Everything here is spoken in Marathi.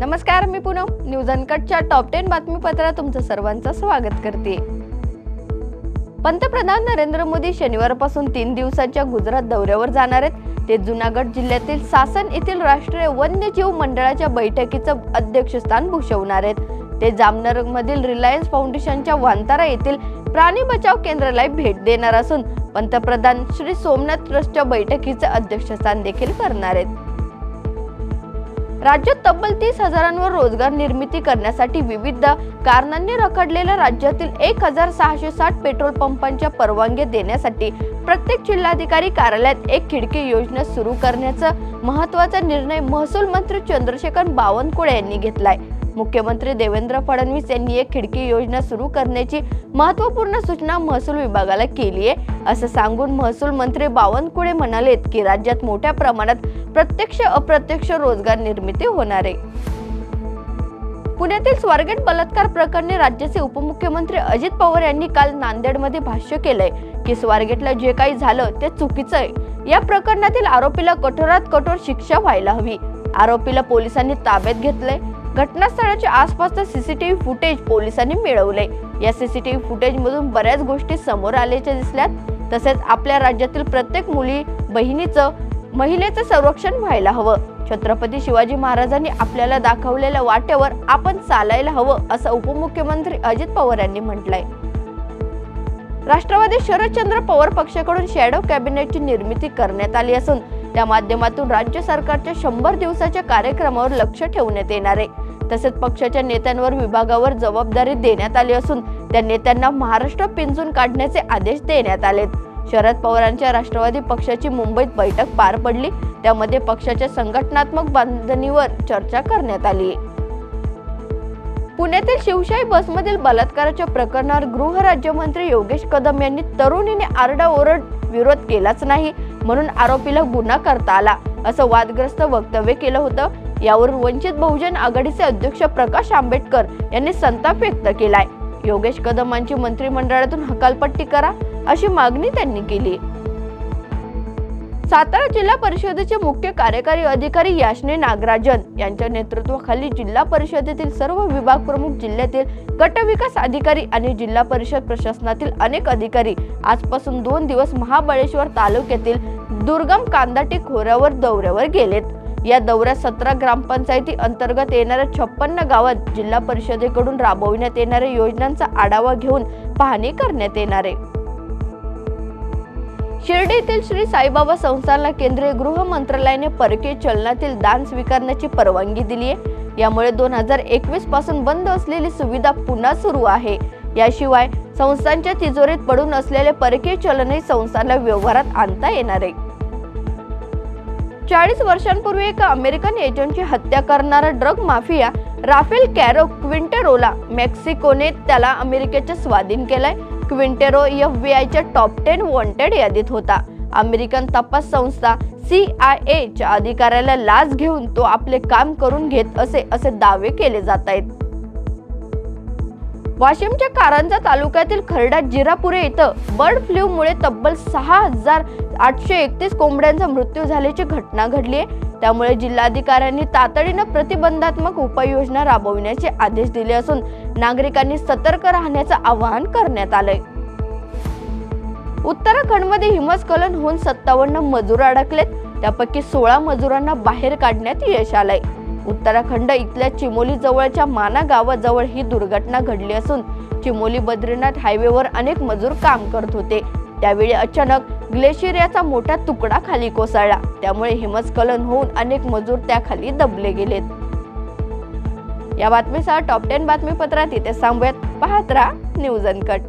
नमस्कार मी पुनम. न्यूज अनकटच्या टॉप टेन बातमीपत्रात तुमचं सर्वांचं स्वागत करते. पंतप्रधान नरेंद्र मोदी शनिवारपासून तीन दिवसांच्या गुजरात दौऱ्यावर जाणार आहेत. ते जुनागड जिल्ह्यातील सासन येथील राष्ट्रीय वन्यजीव मंडळाच्या बैठकीचं अध्यक्षस्थान भूषवणार आहेत. ते जामनगर मधील रिलायन्स फाउंडेशनच्या वांतारा येथील प्राणी बचाव केंद्राला भेट देणार असून पंतप्रधान श्री सोमनाथ ट्रस्टच्या बैठकीचं अध्यक्षस्थान देखील करणार आहेत. राज्यात तब्बल तीस हजारांवर रोजगार निर्मिती करण्यासाठी विविध कारणांनी रखडलेल्या राज्यातील एक हजार सहाशे साठ पेट्रोल पंपांच्या परवानगी देण्यासाठी प्रत्येक जिल्हाधिकारी कार्यालयात एक खिडकी योजना सुरू करण्याचा महत्त्वाचा निर्णय महसूल मंत्री चंद्रशेखर बावनकुळे यांनी घेतलाय. मुख्यमंत्री देवेंद्र फडणवीस यांनी एक खिडकी योजना सुरू करण्याची महत्त्वपूर्ण सूचना महसूल विभागाला केली आहे. असं सांगून महसूल मंत्री बावनकुळे म्हणालेत की राज्यात मोठ्या प्रमाणात प्रत्यक्ष अप्रत्यक्ष रोजगार निर्मिती होणार आहे. पुण्यातील स्वारगेट बलात्कार प्रकरणी राज्याचे उपमुख्यमंत्री अजित पवार यांनी काल नांदेडमध्ये भाष्य केलंय की स्वारगेटला जे काही झालं ते चुकीचं आहे. या प्रकरणातील आरोपीला कठोरात कठोर शिक्षा व्हायला हवी. आरोपीला पोलिसांनी ताब्यात घेतलंय. घटनास्थळाच्या आसपासचं सीसीटीव्ही फुटेज पोलिसांनी मिळवले या सीसीटीव्ही फुटेज मधून बऱ्याच गोष्टी समोर आल्याच्या दिसल्यात. तसेच आपल्या राज्यातील प्रत्येक मुली बहिणीचं महिलेचं संरक्षण व्हायला हवं. छत्रपती शिवाजी महाराजांनी आपल्याला दाखवलेल्या वाट्यावर आपण चालायला हवं असं उपमुख्यमंत्री अजित पवार यांनी म्हटलंय. राष्ट्रवादी शरदचंद्र पवार पक्षाकडून शॅडो कॅबिनेटची निर्मिती करण्यात आली असून त्या माध्यमातून राज्य सरकारच्या शंभर दिवसाच्या कार्यक्रमावर लक्ष ठेवण्यात येणार आहे. तसेच पक्षाच्या नेत्यांवर विभागावर जबाबदारी देण्यात आली असून त्या नेत्यांना महाराष्ट्र पिंजून काढण्याचे आदेश देण्यात आलेत. शरद पवारांच्या राष्ट्रवादी पक्षाची मुंबईत बैठक पार पडली. त्यामध्ये पक्षाच्या संघटनात्मक बांधणीवर चर्चा करण्यात आली. पुण्यातील शिवशाही बसमधील बलात्काराच्या प्रकरणावर गृहराज्यमंत्री योगेश कदम यांनी तरुणीने आरडाओरड विरोध केलाच नाही म्हणून आरोपीला गुन्हा करता आला असं वादग्रस्त वक्तव्य केलं होतं. यावरून वंचित बहुजन आघाडीचे अध्यक्ष प्रकाश आंबेडकर यांनी संताप व्यक्त केलाय. योगेश कदमांची मंत्रिमंडळातून हकालपट्टी करा अशी मागणी त्यांनी केली. सातारा जिल्हा परिषदेचे मुख्य कार्यकारी अधिकारी याशने नागराजन यांच्या नेतृत्वाखाली जिल्हा परिषदेतील सर्व विभाग प्रमुख जिल्ह्यातील गट विकास अधिकारी आणि जिल्हा परिषद प्रशासनातील अनेक अधिकारी आजपासून दोन दिवस महाबळेश्वर तालुक्यातील दुर्गम कांदाटी खोऱ्यावर दौऱ्यावर गेलेत. या दौऱ्यात सतरा ग्रामपंचायती अंतर्गत येणाऱ्या छप्पन्न गावात जिल्हा परिषदेकडून राबविण्यात येणाऱ्या योजनांचा आढावा घेऊन पाहणी करण्यात येणार आहे. शिर्डी येथील श्री साईबाबा संस्थानला केंद्रीय गृह मंत्रालयाने परकीय चलनातील दान स्वीकारण्याची परवानगी दिली आहे. यामुळे दोन हजार एकवीसपासून बंद असलेली सुविधा पुन्हा सुरू आहे. याशिवाय संस्थांच्या तिजोरीत पडून असलेले परकीय चलनही संस्थांना व्यवहारात आणता येणार आहे. चाळीस वर्षांपूर्वी एका अमेरिकन एजंटची हत्या करणारा ड्रग माफिया राफेल कॅरो क्विंटेरोला मेक्सिकोने त्याला अमेरिकेच्या स्वाधीन केलाय. क्विंटेरो एफ बी आयच्या टॉप टेन वॉन्टेड यादीत होता. अमेरिकन तपास संस्था सी आय एच्या अधिकाऱ्याला लाच घेऊन तो आपले काम करून घेत असे असे दावे केले जात आहेत. वाशिमच्या कारंजा तालुक्यातील खर्डा जिरापुरे इथं बर्ड फ्लूमुळे तब्बल सहा हजार आठशे एकतीस कोंबड्यांचा मृत्यू झाल्याची घटना घडली आहे. त्यामुळे जिल्हाधिकाऱ्यांनी तातडीनं प्रतिबंधात्मक उपाययोजना राबविण्याचे आदेश दिले असून नागरिकांनी सतर्क राहण्याचं आवाहन करण्यात आलंय. उत्तराखंडमध्ये हिमस्खलन होऊन सत्तावन्न मजूर अडकलेत. त्यापैकी सोळा मजुरांना बाहेर काढण्यात यश आलंय. उत्तराखंड इथल्या चिमोली जवळच्या माना गावाजवळ ही दुर्घटना घडली असून चिमोली बद्रीनाथ हायवेवर अनेक मजूर काम करत होते. त्यावेळी अचानक ग्लेशियर याचा मोठा तुकडा खाली कोसळला. त्यामुळे हिमस्खलन होऊन अनेक मजूर त्याखाली दबले गेलेत. या बातमीसह टॉप टेन बातमीपत्रात इथे सांगूयात पाहत राहा न्यूज अनकट